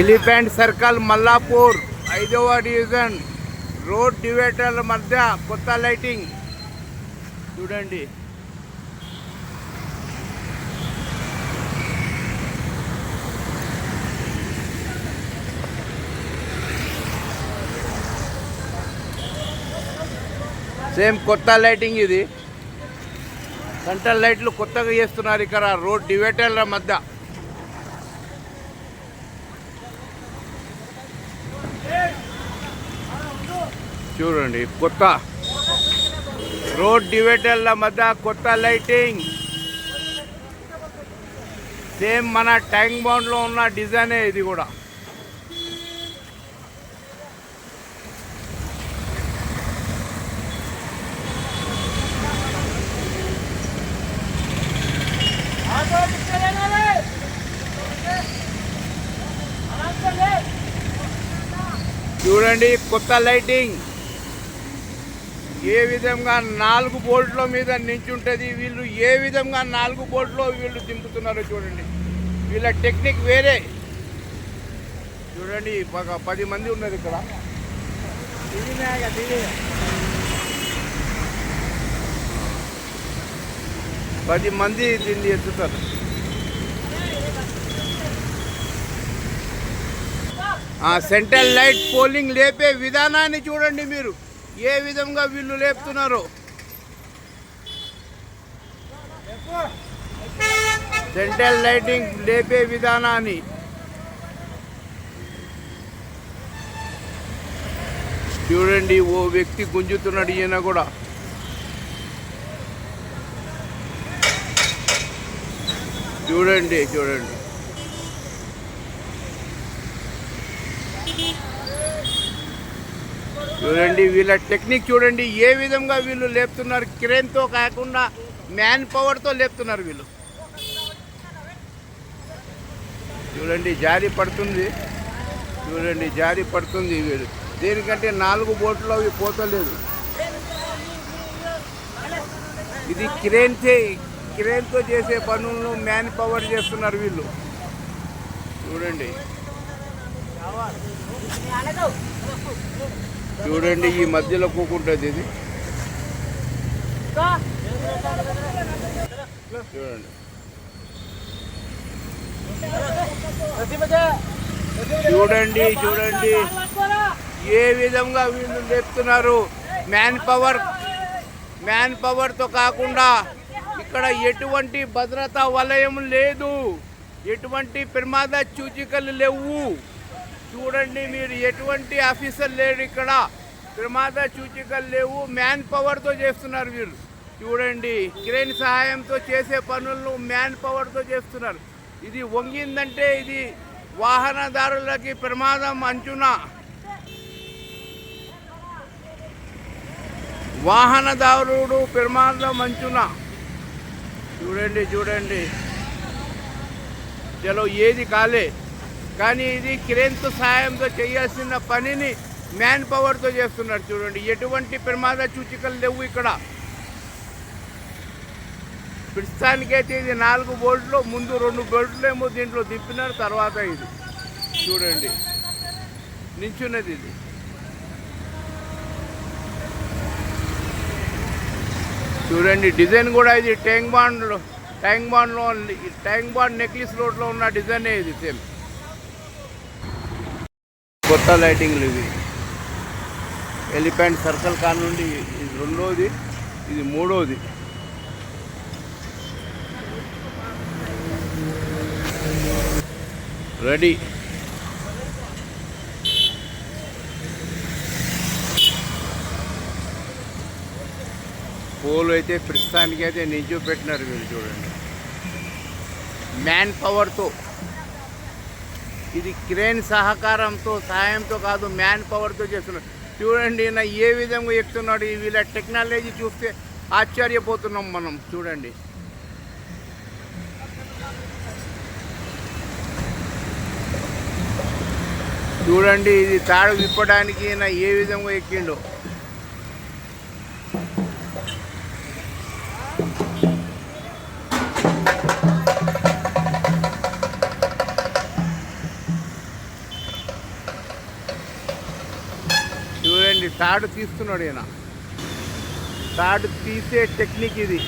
Elephant circle Mallapur ఐదవ division road డివైడర్ల మధ్య కొత్త లైటింగ్. చూడండి. సేమ్ కొత్త లైటింగ్ ఇది. సెంట్రల్ లైట్లు కొత్తగా చేస్తున్నారు ఇక్కడ రోడ్ డివైడర్ల మధ్య. చూడండి కొత్త. రోడ్ డివైడర్ల మధ్య కొత్త లైటింగ్. సేమ్ మన ట్యాంక్ బౌండ్లో ఉన్న డిజైనే ఇది కూడా. చూడండి కొత్త లైటింగ్. ఏ విధంగా నాలుగు బోల్ట్ల మీద నించుంటుంది వీళ్ళు ఏ విధంగా నాలుగు బోల్ట్లో వీళ్ళు దింపుతున్నారో చూడండి. వీళ్ళ టెక్నిక్ వేరే. చూడండి ఒక పది మంది ఉన్నది ఇక్కడ. పది మంది దీన్ని ఎత్తుతారు. ఆ సెంట్రల్ లైట్ పోలింగ్ లేపే విధానాన్ని చూడండి మీరు. ఏ విధంగా వీళ్ళు లేపుతున్నారో? సెంట్రల్ లైటింగ్ లేపే విధానాన్ని. చూడండి ఓ వ్యక్తి గుంజుతున్నాడు ఈయన కూడా. చూడండి చూడండి. చూడండి వీళ్ళ టెక్నిక్ చూడండి ఏ విధంగా వీళ్ళు లేపుతున్నారు క్రేన్తో కాకుండా మ్యాన్ పవర్తో లేపుతున్నారు వీళ్ళు. చూడండి జారీ పడుతుంది. చూడండి జారీ పడుతుంది వీళ్ళు. దేనికంటే నాలుగు బోట్లు అవి పోతలేదు. ఇది క్రేన్ క్రేన్తో చేసే పనులను మ్యాన్ పవర్ చేస్తున్నారు వీళ్ళు. చూడండి. చూడండి ఈ మధ్యలో కూకుంటుంది ఇది. చూడండి. చూడండి చూడండి. ఏ విధంగా వీళ్ళు లేపుతున్నారు మ్యాన్ పవర్ మ్యాన్ పవర్తో కాకుండా ఇక్కడ ఎటువంటి భద్రతా వలయం లేదు. ఎటువంటి ప్రమాద సూచికలు లేవు. చూడండి మీరు ఎటువంటి ఆఫీసర్ లేరు ఇక్కడ. ప్రమాద సూచికలు లేవు మ్యాన్ పవర్తో చేస్తున్నారు మీరు చూడండి క్రేన్ సహాయంతో చేసే పనులను మ్యాన్ పవర్తో చేస్తున్నారు. ఇది వంగిందంటే ఇది వాహనదారులకి ప్రమాదం అంచున? వాహనదారుడు ప్రమాదం అంచున? చూడండి చూడండి. చలో ఏది కాలే? కానీ ఇది క్రేన్తో సహాయంతో చేయాల్సిన పనిని మ్యాన్ పవర్తో చేస్తున్నారు చూడండి. ఎటువంటి ప్రమాద సూచికలు లేవు ఇక్కడ. ప్రస్తుతానికైతే ఇది నాలుగు బోల్ట్లు ముందు రెండు బోల్ట్లేమో దీంట్లో దింపినారు తర్వాత ఇది. చూడండి. నించున్నది ఇది. చూడండి డిజైన్ కూడా ఇది ట్యాంక్ బాండ్లో ట్యాంక్ బాండ్లో ట్యాంక్ బాండ్ నెక్లెస్ రోడ్లో ఉన్న డిజైనే ఇది సేమ్. కొత్త లైటింగ్లు ఇవి. ఎలిఫెంట్ సర్కిల్ కానుండి ఇది రెండోది ఇది మూడోది. రెడీ. పోలు అయితే ప్రస్తుతానికి అయితే నిజం పెట్టినారు మీరు చూడండి. మ్యాన్ పవర్తో ఇది క్రేన్ సహకారంతో సహాయంతో కాదు మ్యాన్ పవర్తో చేస్తున్నాడు చూడండి ఈయన ఏ విధంగా ఎక్కుతున్నాడు వీళ్ళ టెక్నాలజీ చూస్తే ఆశ్చర్యపోతున్నాం మనం. చూడండి. చూడండి ఇది తాడు విప్పడానికి నా ఏ విధంగా ఎక్కిండో. తాడు తీస్తున్నాడు ఈయన. తాడు తీసే టెక్నిక్ ఇది.